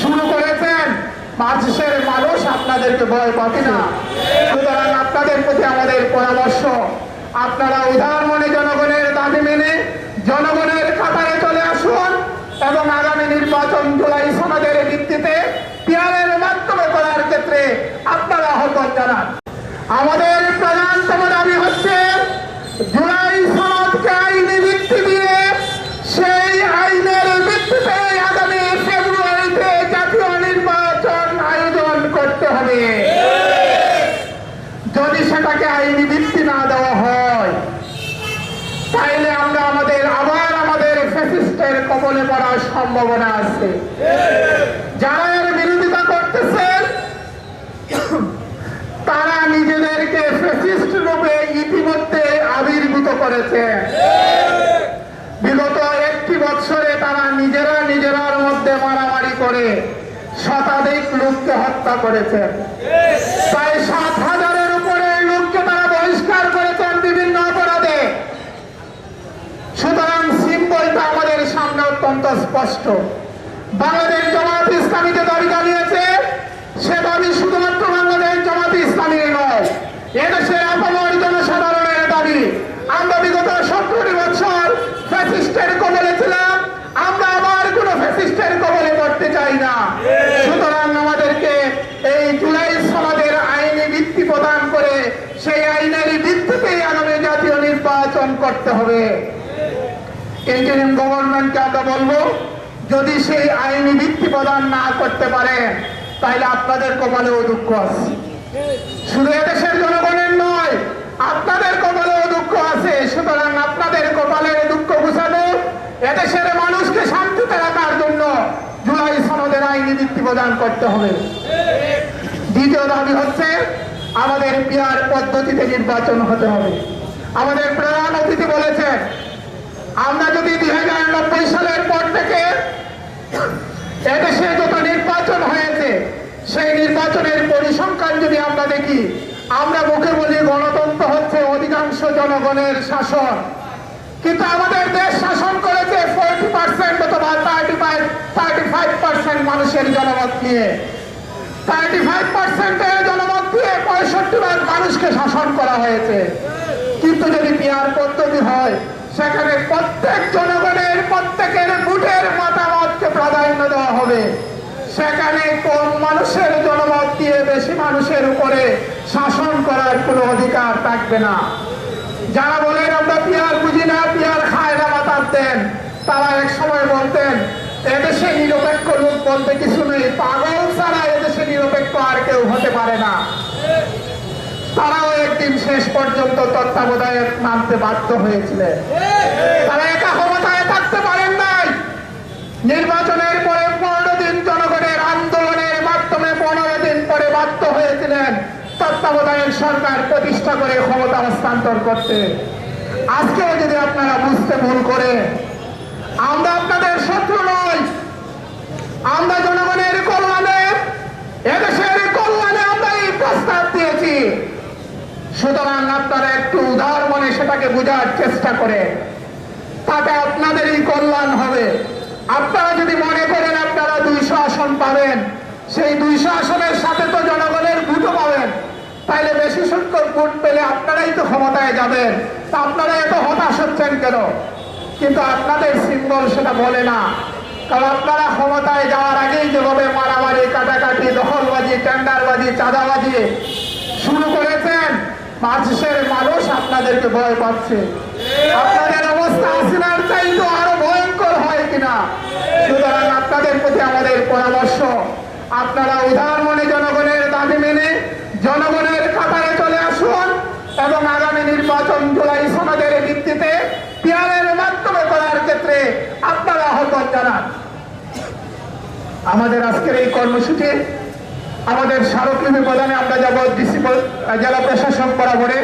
শুরু করেছেন। মাঝের মানুষ আপনাদেরকে ভয় পাবে না। সুতরাং আপনাদের প্রতি আমাদের পরামর্শ, আপনারা উদার মনে জনগণের দাবি মেনে জনগণের কাতারে চলে আসুন এবং আগামী নির্বাচন জুলাই সমাজের ভিত্তিতে যদি সেটাকে আইনি ভিত্তি না দেওয়া হয়, তাইলে আমরা আমাদের, আবার আমাদের ফ্যাসিস্টের কবলে পড়ার সম্ভাবনা আছে। যারা এর বিরোধিতা করতেছেন তারা নিজেদেরকে ফ্যাসিস্ট রূপে ইতিমধ্যে আবির্ভূত করেছে। বিগত একটি বছরে তারা নিজেরা নিজেরার মধ্যে মারামারি করে শতাধিক লোককে হত্যা করেছেন প্রায় সাত হাজারের উপরে লোককে তারা বহিষ্কার করেছেন বিভিন্ন অপরাধে সুতরাং সিম্বলটা আমাদের সামনে অত্যন্ত স্পষ্ট বাংলাদেশ জামাত ইসলামী যে দাবি জানিয়েছে, সে দাবি শুধুমাত্র বাংলাদেশ জামাত ইসলামীর নয়, এদেশের আপামর জনসাধারণের দাবি। আমরা বিগত বছর ফ্যাসিস্টের কবলে ছিলাম, আমরা আবার কোনো ফ্যাসিস্টের কবলে পড়তে চাই না। সুতরাং আমাদেরকে এই জুলাই সমাজের আইনি ভিত্তি প্রদান করে সেই আইনের ভিত্তিতেই আগামী জাতীয় নির্বাচন করতে হবে। ইন্টারিম গভর্নমেন্টকে আমরা বলব, যদি সেই আইনি ভিত্তি প্রদান না করতে পারে, তাহলে আপনাদের কপালেও দুঃখ আছে। শুধু এদেশের জনগণের নয়, আপনাদের কপালেও দুঃখ আছে। সুতরাং আপনাদের কপালের দুঃখ বুঝানো এদেশের মানুষকে শান্তিতে রাখার জন্য জুলাই সনদের আইনি ভিত্তি প্রদান করতে হবে। দ্বিতীয় দাবি হচ্ছে, আমাদের পিয়ার পদ্ধতিতে নির্বাচন হতে হবে। আমাদের প্রধান অতিথি বলেছেন আমরা যদি দুই হাজার নব্বই সালের পর থেকে এদেশে যত নির্বাচন হয়েছে, সেই নির্বাচনের পরিসংখ্যান যদি আমরা দেখি, আমরা মুখে বলি গণতন্ত্র হচ্ছে অধিকাংশ জনগণের শাসন। কিন্তু আমাদের দেশ শাসন করেছে ফোরটি পার্সেন্ট অথবা thirty five thirty five percent মানুষের জনমত নিয়ে। থার্টি ফাইভ পার্সেন্টের জনমত দিয়ে পঁয়ষট্টি ভাগ মানুষকে শাসন করা হয়েছে। কিন্তু যদি পিয়ার পদ্ধতি হয় সেখানে প্রত্যেক জনগণের, প্রত্যেকের ভোটের মতামতকে প্রাধান্য দেওয়া হবে। সেখানে কম মানুষের জনমত দিয়ে বেশি মানুষের উপরে শাসন করার কোনো অধিকার থাকবে না। যারা বলেন, আমরা পিয়ার বুঝি না, পিয়ার খায় না, মাতার দেন। তারা এক সময় বলতেন, এদেশে নিরপেক্ষ লোক বলতে কিছু নেই, পাগল ছাড়া এদেশে নিরপেক্ষ আর কেউ হতে পারে না। তারাও একদিন শেষ পর্যন্ত তত্ত্বাবধায়ক নামতে বাধ্য হয়েছিলেন। তারা একা ক্ষমতায় থাকতে পারেন নাই। নির্বাচনের পরে পনেরো দিন জনগণের আন্দোলনের মাধ্যমে পনেরো দিন পরে বাধ্য হয়েছিলেন তত্ত্বাবধায়ক সরকার প্রতিষ্ঠা করে ক্ষমতা হস্তান্তর করতে। আজকেও যদি আপনারা বুঝতে ভুল করে আমরা আপনাদের শত্রু নই আমরা জনগণের কল্যাণে এদেশের কল্যাণে আমরা এই প্রস্তাব দিয়েছি সুতরাং আপনারা একটু উদার মনে সেটাকে বোঝার চেষ্টা করে তাতে আপনাদেরই কল্যাণ হবে। আপনারা যদি মনে করেন আপনারা দুইশো আসন পাবেন, সেই দুইশো আসনের সাথে তো জনগণের ভোটও পাবেন। তাইলে বেশি সংখ্যক ভোট পেলে আপনারাই তো ক্ষমতায় যাবেন। তা আপনারা এত হতাশ হচ্ছেন কেন? কিন্তু আপনাদের সিম্বল সেটা বলে না। কারণ আপনারা ক্ষমতায় যাওয়ার আগেই যেভাবে মারামারি, কাটাকাটি, দখলবাজি, টেন্ডারবাজি, চাঁদাবাজি মানুষের মানুষ আপনাদেরকে ভয় পাচ্ছে। আপনাদের অবস্থা আসিনার চাইতে আরও ভয়ঙ্কর হয় কিনা? সুতরাং আপনাদের প্রতি আমাদের পরামর্শ, আপনারা উদার মনে জনগণের দাবি মেনে জনগণের কাতারে চলে আসুন এবং আগামী নির্বাচন জুলাই সনদের ভিত্তিতে পিয়ারের মাধ্যমে করার ক্ষেত্রে আপনারা আহ্বান জানান। আমাদের আজকের এই কর্মসূচি আমাদের স্মারকলিপি প্রদানে আমরা যাব ডিসি জেলা প্রশাসক বরাবরে